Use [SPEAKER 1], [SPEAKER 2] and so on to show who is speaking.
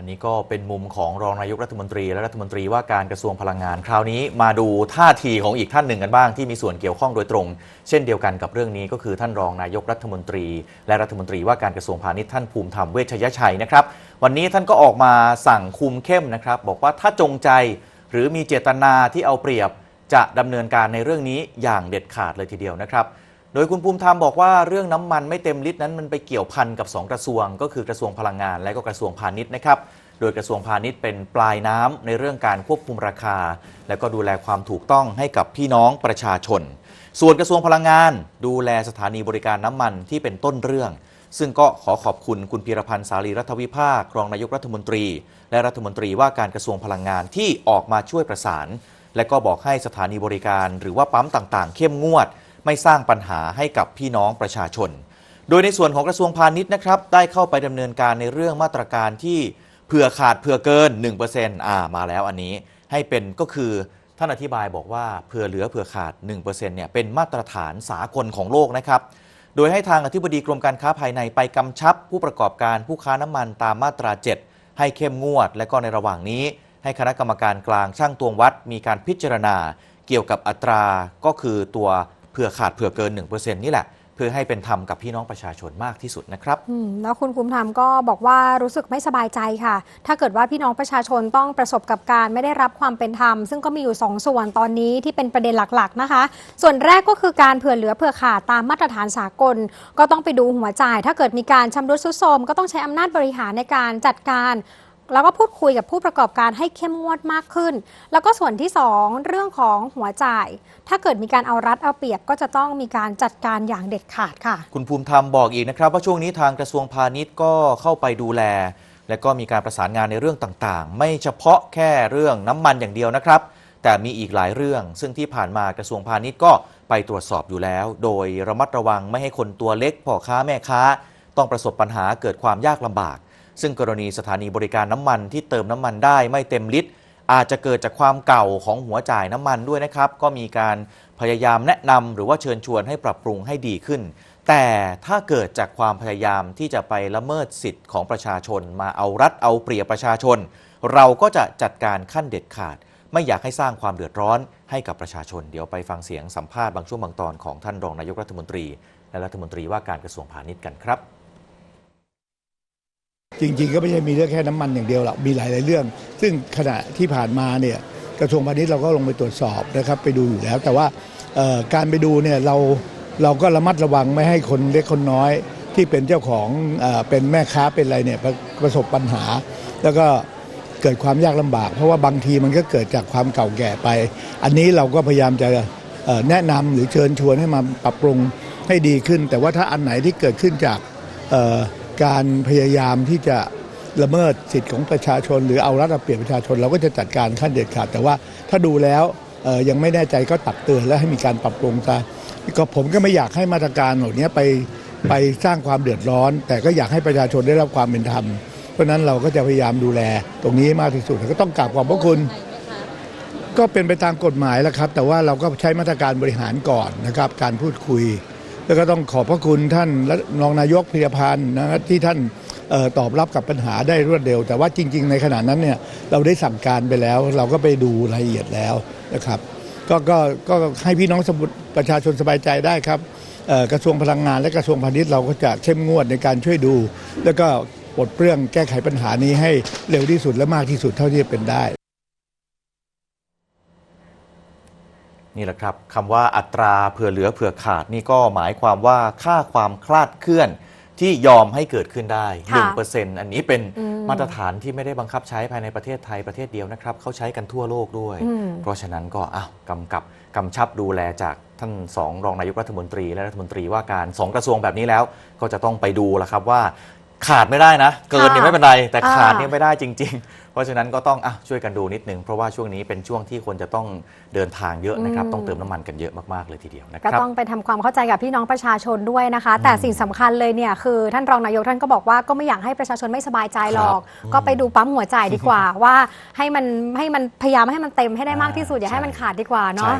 [SPEAKER 1] อันนี้ก็เป็นมุมของรองนายกรัฐมนตรีและรัฐมนตรีว่าการกระทรวงพลังงาน คราวนี้มาดูท่าทีของอีกท่านหนึ่งกันบ้างที่มีส่วนเกี่ยวข้องโดยตรง เช่นเดียวกันกับเรื่องนี้ก็คือท่านรองนายกรัฐมนตรี และรัฐมนตรีว่าการกระทรวงพาณิชย์ท่านภูมิธรรมเวชยชัยนะครับ วันนี้ท่านก็ออกมาสั่งคุมเข้มนะครับ บอกว่าถ้าจงใจหรือมีเจตนาที่เอาเปรียบจะดำเนินการในเรื่องนี้อย่างเด็ดขาดเลยทีเดียวนะครับ โดยคุณภูมิธรรมบอกว่าเรื่องน้ำมันไม่เต็มลิตรนั้นมันไปเกี่ยวพันกับ 2 กระทรวง ก็คือกระทรวงพลังงานและก็กระทรวงพาณิชย์นะครับโดยกระทรวงพาณิชย์เป็นปลายน้ำในเรื่องการควบคุมราคา และก็ดูแลความถูกต้องให้กับพี่น้องประชาชน ส่วนกระทรวงพลังงาน ดูแลสถานีบริการน้ำมันที่เป็นต้นเรื่อง ซึ่งก็ขอขอบคุณคุณพีรพันธ์สารีรัฐวิภาครองนายกรัฐมนตรี และรัฐมนตรีว่าการกระทรวงพลังงานที่ออกมาช่วยประสาน และก็บอกให้สถานีบริการ หรือว่าปั๊มต่างๆ เข้มงวด ไม่สร้างปัญหาให้กับพี่น้องประชาชน โดยในส่วนของกระทรวงพาณิชย์นะครับ ได้เข้าไปดำเนินการในเรื่องมาตรการที่เผื่อขาดเผื่อเกิน 1%อ่ามาแล้วอันนี้ให้เป็นก็คือท่านอธิบายบอกว่าเผื่อเหลือเผื่อขาด 1%เนี่ยเป็นมาตรฐานสากลของโลกนะครับ โดยให้ทางอธิบดีกรมการค้าภายในไปกำชับ ผู้ประกอบการผู้ค้าน้ำมันตามมาตรา 7 ให้เข้มงวด และก็ในระหว่างนี้ ให้คณะกรรมการกลางช่างตวงวัด มีการพิจารณา เกี่ยวกับอัตราก็คือตัว เผื่อขาดเผื่อเกิน 1%นี่แหละ เพื่อให้เป็นธรรมกับพี่น้องประชาชนมากที่สุดนะครับ
[SPEAKER 2] อืมแล้วคุณภูมิธรรมก็บอกว่ารู้สึกไม่สบายใจค่ะ ถ้าเกิดว่าพี่น้องประชาชนต้องประสบกับการไม่ได้รับความเป็นธรรม ซึ่งก็มีอยู่ 2 ส่วนตอนนี้ที่เป็นประเด็นหลักๆนะคะ ส่วนแรกก็คือการเผื่อเหลือเผื่อขาดตามมาตรฐานสากล ก็ต้องไปดูหัวจ่าย ถ้าเกิดมีการชำรุดทรุดโทรมก็ต้องใช้อำนาจบริหารในการจัดการ แล้วก็พูดคุยกับผู้ประกอบการให้เข้มงวดมากขึ้น แล้วก็ส่วนที่ 2 เรื่องของหัวจ่าย ถ้าเกิดมีการเอารัดเอาเปรียบก็จะต้องมีการจัดการอย่างเด็ดขาดค่ะ
[SPEAKER 1] คุณภูมิธรรมบอกอีกนะครับ ว่าช่วงนี้ทางกระทรวงพาณิชย์ก็เข้าไปดูแล และก็มีการประสานงานในเรื่องต่างๆ ไม่เฉพาะแค่เรื่องน้ำมันอย่างเดียวนะครับ แต่มีอีกหลายเรื่อง ซึ่งที่ผ่านมากระทรวงพาณิชย์ก็ไปตรวจสอบอยู่แล้ว โดยระมัดระวังไม่ให้คนตัวเล็กพ่อค้าแม่ค้า ต้องประสบปัญหาเกิดความยากลำบาก ซึ่งกรณีสถานีบริการน้ำมันที่เติมน้ำมันได้ไม่เต็มลิตร อาจจะเกิดจากความเก่าของหัวจ่ายน้ำมันด้วยนะครับ ก็มีการพยายามแนะนำหรือว่าเชิญชวนให้ปรับปรุงให้ดีขึ้น แต่ถ้าเกิดจากความพยายามที่จะไปละเมิดสิทธิ์ของประชาชน มาเอารัดเอาเปรียบประชาชน เราก็จะจัดการขั้นเด็ดขาด ไม่อยากให้สร้างความเดือดร้อนให้กับประชาชน เดี๋ยวไปฟังเสียงสัมภาษณ์บางช่วงบางตอนของท่านรองนายกรัฐมนตรี และรัฐมนตรีว่าการกระทรวงพาณิชย์กันครับ
[SPEAKER 3] จริง ๆ ก็ไม่ใช่มีเรื่องแค่น้ำมันอย่างเดียวหรอกมีหลายๆเรื่อง ซึ่งขณะที่ผ่านมาเนี่ยกระทรวงพาณิชย์เราก็ลงไปตรวจสอบนะครับไปดูอยู่แล้ว แต่ว่าเอ่อการไปดูเนี่ยเราเราก็ระมัดระวังไม่ให้คนเล็กคนน้อย ที่เป็นเจ้าของเอ่อเป็นแม่ค้าเป็นอะไรเนี่ยประประสบปัญหา แล้วก็เกิดความยากลำบาก เพราะว่าบางทีมันก็เกิดจากความเก่าแก่ไป อันนี้เราก็พยายามจะเอ่อแนะนำหรือเชิญชวนให้มาปรับปรุงให้ดีขึ้น แต่ว่าถ้าอันไหนที่เกิดขึ้นจากเอ่อ การพยายามที่จะละเมิดสิทธิ์ของประชาชน หรือเอารัดเอาเปรียบประชาชน เราก็จะจัดการขั้นเด็ดขาด แต่ว่าถ้าดูแล้วยังไม่แน่ใจก็ตักเตือนและให้มีการปรับปรุงซะก็ผมก็ไม่อยากให้มาตรการเหล่านี้ไปไปสร้างความเดือดร้อน แต่ก็อยากให้ประชาชนได้รับความเป็นธรรม เพราะนั้นเราก็จะพยายามดูแล ตรงนี้มากที่สุดแล้วก็ต้องกราบขอบพระคุณ ก็เป็นไปตามกฎหมายแล้วครับ แต่ว่าเราก็ใช้มาตรการบริหารก่อนนะครับ การพูดคุย แล้วก็ต้องขอบพระคุณท่านและรองนายกพิรพันธ์นะครับที่ท่านออตอบรับกับปัญหาได้รวดเร็ว แต่ว่าจริง ๆ ในขณะนั้นเนี่ยเราได้สั่งการไปแล้ว เราก็ไปดูรายละเอียดแล้วนะครับ ก็ก็ก็ให้พี่น้องสมุทรประชาชนสบายใจได้ครับกระทรวงพลังงานและกระทรวงพาณิชย์เราก็จะเข้มงวดในการช่วยดู แล้วก็ปลดเปลื้องแก้ไขปัญหานี้ให้เร็วที่สุดและมากที่สุดเท่าที่จะเป็นได้
[SPEAKER 1] นี่แหละครับคำว่าอัตราเผื่อเหลือเผื่อขาดนี่ก็หมายความว่าค่าความคลาดเคลื่อนที่ยอมให้เกิดขึ้นได้
[SPEAKER 2] ค่ะ
[SPEAKER 1] 1%อันนี้เป็น
[SPEAKER 2] อืม
[SPEAKER 1] มาตรฐานที่ไม่ได้บังคับใช้ภายในประเทศไทยประเทศเดียวนะครับเขาใช้กันทั่วโลกด้วย
[SPEAKER 2] อืม
[SPEAKER 1] เพราะฉะนั้นก็อ้าวกำกับกำชับดูแลจากท่านสองรองนายกรัฐมนตรีและรัฐมนตรีว่าการสองกระทรวงแบบนี้แล้ว ก็จะต้องไปดูละครับว่า ขาดไม่ได้นะ เกินเนี่ยไม่เป็นไร แต่ขาดเนี่ยไม่ได้จริง ๆ เพราะฉะนั้นก็ต้องอะช่วยกันดูนิดนึง เพราะว่าช่วงนี้เป็นช่วงที่คนจะต้องเดินทางเยอะนะครับ
[SPEAKER 2] อืม
[SPEAKER 1] ต้องเติมน้ำมันกันเยอะมาก ๆ เลยทีเดียวนะค
[SPEAKER 2] ก็
[SPEAKER 1] รับ
[SPEAKER 2] ต้องไปทำความเข้าใจกับพี่น้องประชาชนด้วยนะคะ แต่สิ่งสำคัญเลยเนี่ยคือท่านรองนายกท่านก็บอกว่าก็ไม่อยากให้ประชาชนไม่สบายใจหรอก
[SPEAKER 1] ครับ
[SPEAKER 2] ก็ไปดูปั๊มหัวจ่ายดีกว่า ว่าให้มันให้มันพยายามให้มันเต็มให้ได้มากที่สุดอย่าให้มันขาดดีกว่าเนาะ
[SPEAKER 1] ใช่